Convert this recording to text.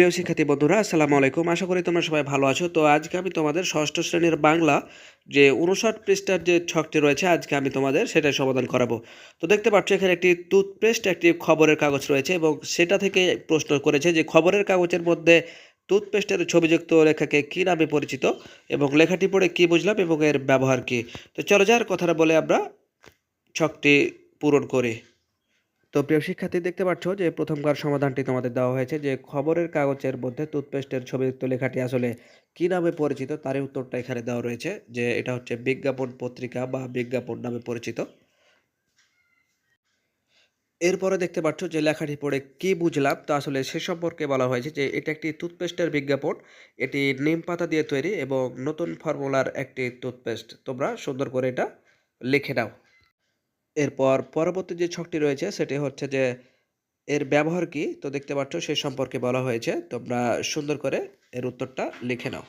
প্রিয় শিক্ষার্থী বন্ধুরা, আসসালামু আলাইকুম। আশা করি তোমরা সবাই ভালো আছো। তো আজকে আমি তোমাদের ষষ্ঠ শ্রেণির বাংলা যে উনষাট পৃষ্ঠার যে ছকটি রয়েছে, আজকে আমি তোমাদের সেটাই সমাধান করাবো। তো দেখতে পাচ্ছ, এখানে একটি টুথপেস্ট, একটি খবরের কাগজ রয়েছে এবং সেটা থেকে প্রশ্ন করেছে যে খবরের কাগজের মধ্যে টুথপেস্টের ছবিযুক্ত লেখাকে কী নামে পরিচিত এবং লেখাটি পড়ে কী বুঝলাম এবং এর ব্যবহার কী? তো চলো যার কথাটা বলে আমরা ছকটি পূরণ করি। তো প্রিয় শিক্ষার্থী, দেখতে পাচ্ছ যে প্রথমকার সমাধানটি তোমাদের দেওয়া হয়েছে যে খবরের কাগজের মধ্যে টুথপেস্টের ছবিযুক্ত লেখাটি আসলে কী নামে পরিচিত তারই উত্তরটা এখানে দেওয়া রয়েছে যে এটা হচ্ছে বিজ্ঞাপন পত্রিকা বা বিজ্ঞাপন নামে পরিচিত। এরপরে দেখতে পাচ্ছ যে লেখাটি পড়ে কি বুঝলাম, তা আসলে সে সম্পর্কে বলা হয়েছে যে এটা একটি টুথপেস্টের বিজ্ঞাপন, এটি নিম পাতা দিয়ে তৈরি এবং নতুন ফর্মুলার একটি টুথপেস্ট তোমরা সুন্দর করে এটা লিখে নাও। এরপর পরবর্তী যে ছকটি রয়েছে, সেটি হচ্ছে যে এর ব্যবহার কি? তো দেখতে পাচ্ছ, সে সম্পর্কে বলা হয়েছে। তোমরা সুন্দর করে এর উত্তরটা লিখে নাও।